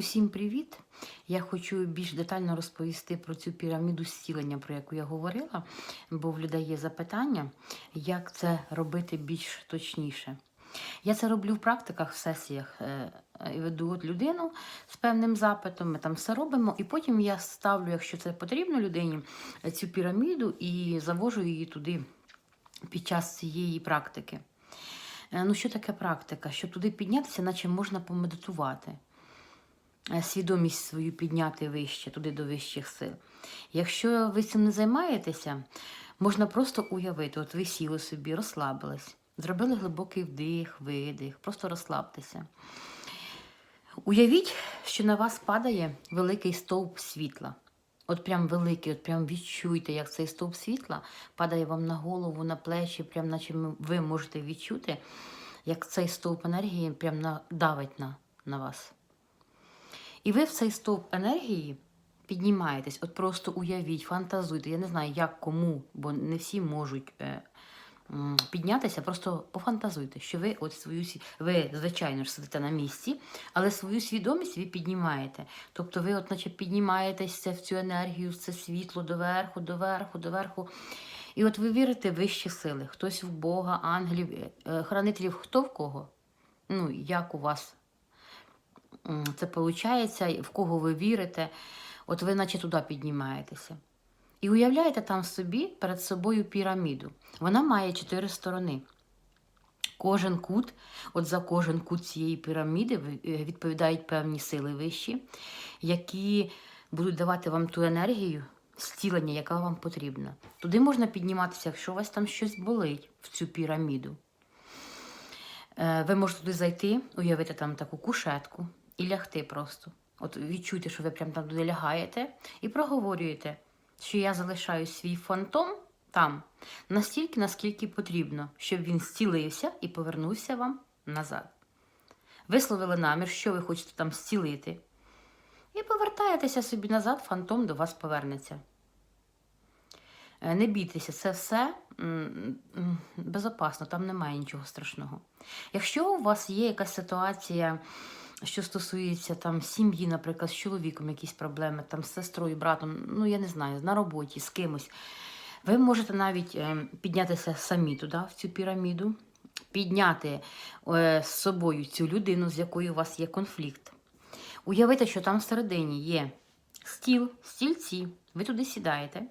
Усім привіт! Я хочу більш детально розповісти про цю піраміду зцілення, про яку я говорила, бо в людей є запитання, як це робити більш точніше. Я це роблю в практиках, в сесіях. е, і Веду от людину з певним запитом, ми там все робимо, і потім я ставлю, якщо це потрібно людині, цю піраміду і завожу її туди під час цієї практики. Е, Ну, що таке практика? Щоб туди піднятися, наче можна помедитувати свідомість свою підняти вище, туди до вищих сил. Якщо ви цим не займаєтеся, можна просто уявити, от ви сіли собі, розслабились, зробили глибокий вдих, видих, просто розслабтеся. Уявіть, що на вас падає великий стовп світла. От прям великий, от прям відчуйте, як цей стовп світла падає вам на голову, на плечі, прям наче ви можете відчути, як цей стовп енергії прям давить на, на вас. І ви в цей стовп енергії піднімаєтесь. От просто уявіть, фантазуйте. Я не знаю, як кому, бо не всі можуть е, піднятися. Просто пофантазуйте, що ви от свою ви, звичайно ж, сидите на місці, але свою свідомість ви піднімаєте. Тобто ви, от наче піднімаєтеся в цю енергію, в це світло доверху, доверху, доверху. І от ви вірите в вищі сили. Хтось в Бога, ангелів, е, е, хранителів, хто в кого? Ну, як у вас це виходить, в кого ви вірите, от ви наче туди піднімаєтеся. І уявляєте там собі перед собою піраміду. Вона має чотири сторони. Кожен кут, от за кожен кут цієї піраміди е, відповідають певні сили вищі, які будуть давати вам ту енергію, зцілення, яка вам потрібна. Туди можна підніматися, якщо у вас там щось болить в цю піраміду. Е, Ви можете туди зайти, уявити там таку кушетку і лягти просто. От відчуйте, що ви прям там туди лягаєте і проговорюєте, що я залишаю свій фантом там настільки, наскільки потрібно, щоб він зцілився і повернувся вам назад. Висловили намір, що ви хочете там зцілити. І повертаєтеся собі назад, фантом до вас повернеться. Е, Не бійтеся, це все безопасно, там немає нічого страшного. Якщо у вас є якась ситуація, що стосується там сім'ї, наприклад, з чоловіком якісь проблеми, там з сестрою, братом, ну я не знаю, на роботі, з кимось, ви можете навіть е, піднятися самі туди, в цю піраміду, підняти е, з собою цю людину, з якою у вас є конфлікт. Уявити, що там всередині є стіл, стільці, ви туди сідаєте.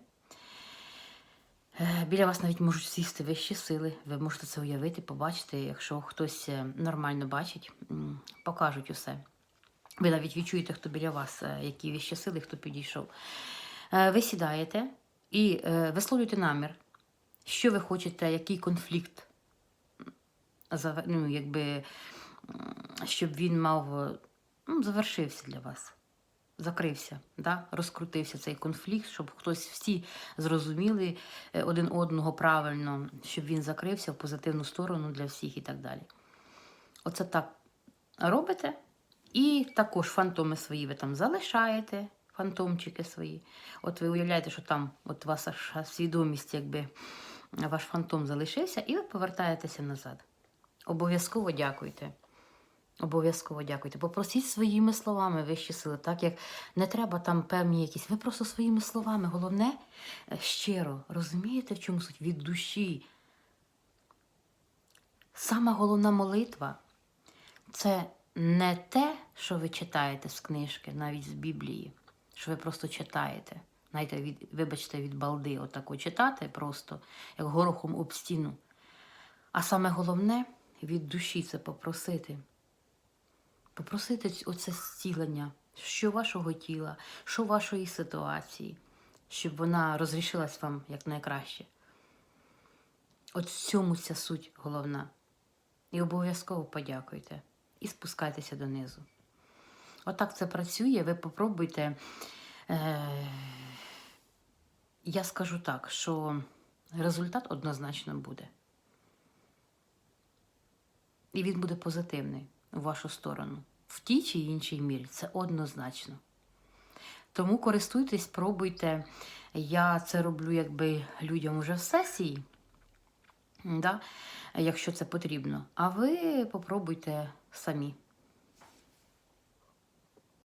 Е, Біля вас навіть можуть сісти вищі сили. Ви можете це уявити, побачити. Якщо хтось е, нормально бачить, покажуть усе. Ви навіть відчуєте, хто біля вас, е, які вищі сили, хто підійшов. Ви сідаєте і висловлюєте намір, що ви хочете, який конфлікт, ну, якби, щоб він мав ну, завершився для вас закрився, да? розкрутився цей конфлікт, щоб хтось всі зрозуміли е, один одного правильно, щоб він закрився в позитивну сторону для всіх і так далі. Оце так робите. І також фантоми свої ви там залишаєте, фантомчики свої. От ви уявляєте, що там от ваша свідомість, якби ваш фантом залишився, і ви повертаєтеся назад. Обов'язково дякуйте. Обов'язково дякуйте. Попросіть своїми словами вищі сили, так як не треба там певні якісь. Ви просто своїми словами. Головне е, щиро. Розумієте, в чому суть? Від душі. Сама головна молитва це не те, що ви читаєте з книжки, навіть з Біблії, що ви просто читаєте. Знаєте, від, вибачте, від балди, отако читати просто, як горохом об стіну. А саме головне від душі це попросити. Попросити оце зцілення, що вашого тіла, що вашої ситуації, щоб вона розрішилась вам як найкраще. От в цьому ця суть головна. І обов'язково подякуйте і спускайтеся донизу. Отак це працює. Ви попробуйте. Е- я скажу так, що результат однозначно буде. І він буде позитивний у вашу сторону. В тій чи іншій мірі. Це однозначно. Тому користуйтесь, пробуйте. Я це роблю якби людям уже в сесії, да? якщо це потрібно. А ви попробуйте самі.